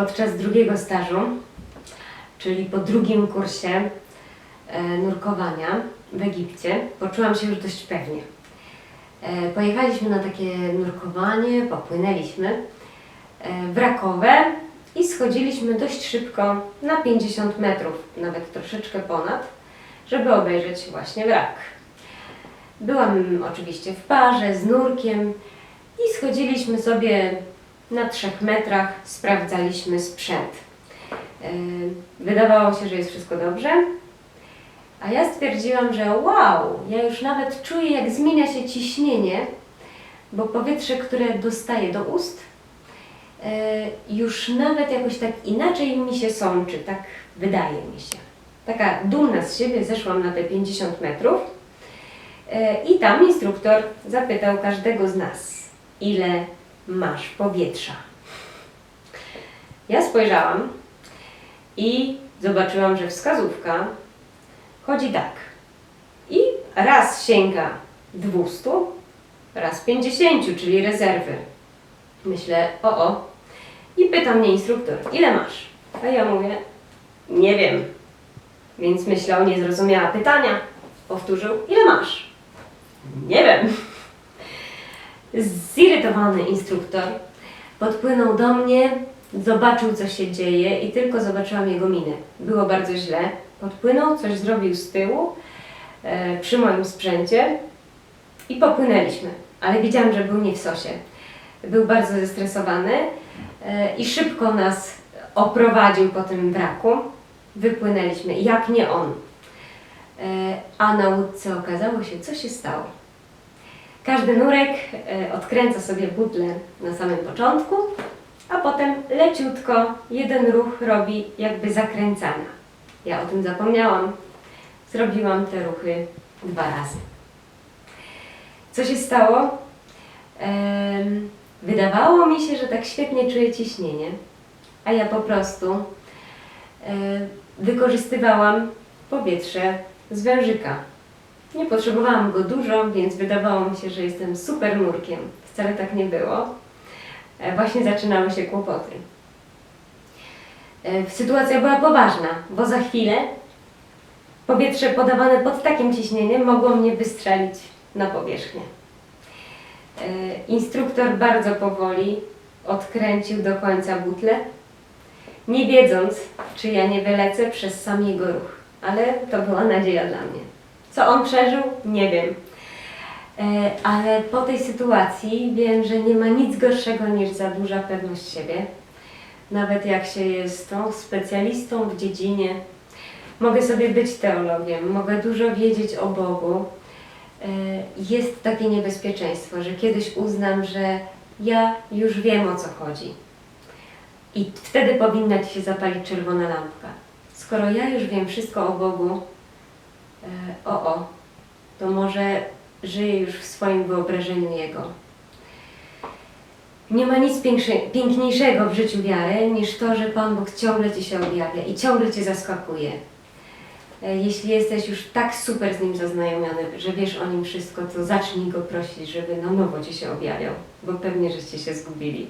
podczas drugiego stażu, czyli po drugim kursie e, nurkowania w Egipcie, poczułam się już dość pewnie. E, Pojechaliśmy na takie nurkowanie, popłynęliśmy e, w i schodziliśmy dość szybko na 50 metrów, nawet troszeczkę ponad, żeby obejrzeć właśnie wrak. Byłam oczywiście w parze z nurkiem i schodziliśmy sobie na trzech metrach, sprawdzaliśmy sprzęt. Yy, Wydawało się, że jest wszystko dobrze, a ja stwierdziłam, że wow, ja już nawet czuję, jak zmienia się ciśnienie, bo powietrze, które dostaję do ust, yy, już nawet jakoś tak inaczej mi się sączy, tak wydaje mi się. Taka dumna z siebie zeszłam na te 50 metrów. E, I tam instruktor zapytał każdego z nas, ile masz powietrza. Ja spojrzałam i zobaczyłam, że wskazówka chodzi tak. I raz sięga 200, raz 50, czyli rezerwy. Myślę, o o. I pyta mnie instruktor, ile masz? A ja mówię, nie wiem. Więc myślał, nie zrozumiała pytania. Powtórzył, ile masz? Nie wiem. Zirytowany instruktor podpłynął do mnie, zobaczył co się dzieje i tylko zobaczyłam jego minę. Było bardzo źle. Podpłynął, coś zrobił z tyłu e, przy moim sprzęcie i popłynęliśmy. Ale widziałam, że był nie w sosie. Był bardzo zestresowany e, i szybko nas oprowadził po tym wraku. Wypłynęliśmy, jak nie on. E, A na łódce okazało się, co się stało. Każdy nurek e, odkręca sobie butlę na samym początku, a potem leciutko jeden ruch robi jakby zakręcania. Ja o tym zapomniałam. Zrobiłam te ruchy dwa razy. Co się stało? Wydawało mi się, że tak świetnie czuję ciśnienie, a ja po prostu e, wykorzystywałam powietrze z wężyka. Nie potrzebowałam go dużo, więc wydawało mi się, że jestem super nurkiem. Wcale tak nie było. E, Właśnie zaczynały się kłopoty. E, Sytuacja była poważna, bo za chwilę powietrze podawane pod takim ciśnieniem mogło mnie wystrzelić na powierzchnię. E, Instruktor bardzo powoli odkręcił do końca butlę, nie wiedząc, czy ja nie wylecę przez sam jego ruch. Ale to była nadzieja dla mnie. Co on przeżył? Nie wiem. E, Ale po tej sytuacji wiem, że nie ma nic gorszego niż za duża pewność siebie. Nawet jak się jest tą specjalistą w dziedzinie, mogę sobie być teologiem, mogę dużo wiedzieć o Bogu. E, Jest takie niebezpieczeństwo, że kiedyś uznam, że ja już wiem o co chodzi. I wtedy powinna Ci się zapalić czerwona lampka. Skoro ja już wiem wszystko o Bogu, o o, to może żyję już w swoim wyobrażeniu Jego. Nie ma nic piękniejszego w życiu wiary, niż to, że Pan Bóg ciągle Ci się objawia i ciągle Cię zaskakuje. E, Jeśli jesteś już tak super z Nim zaznajomiony, że wiesz o Nim wszystko, to zacznij Go prosić, żeby na nowo Ci się objawiał, bo pewnie żeście się zgubili.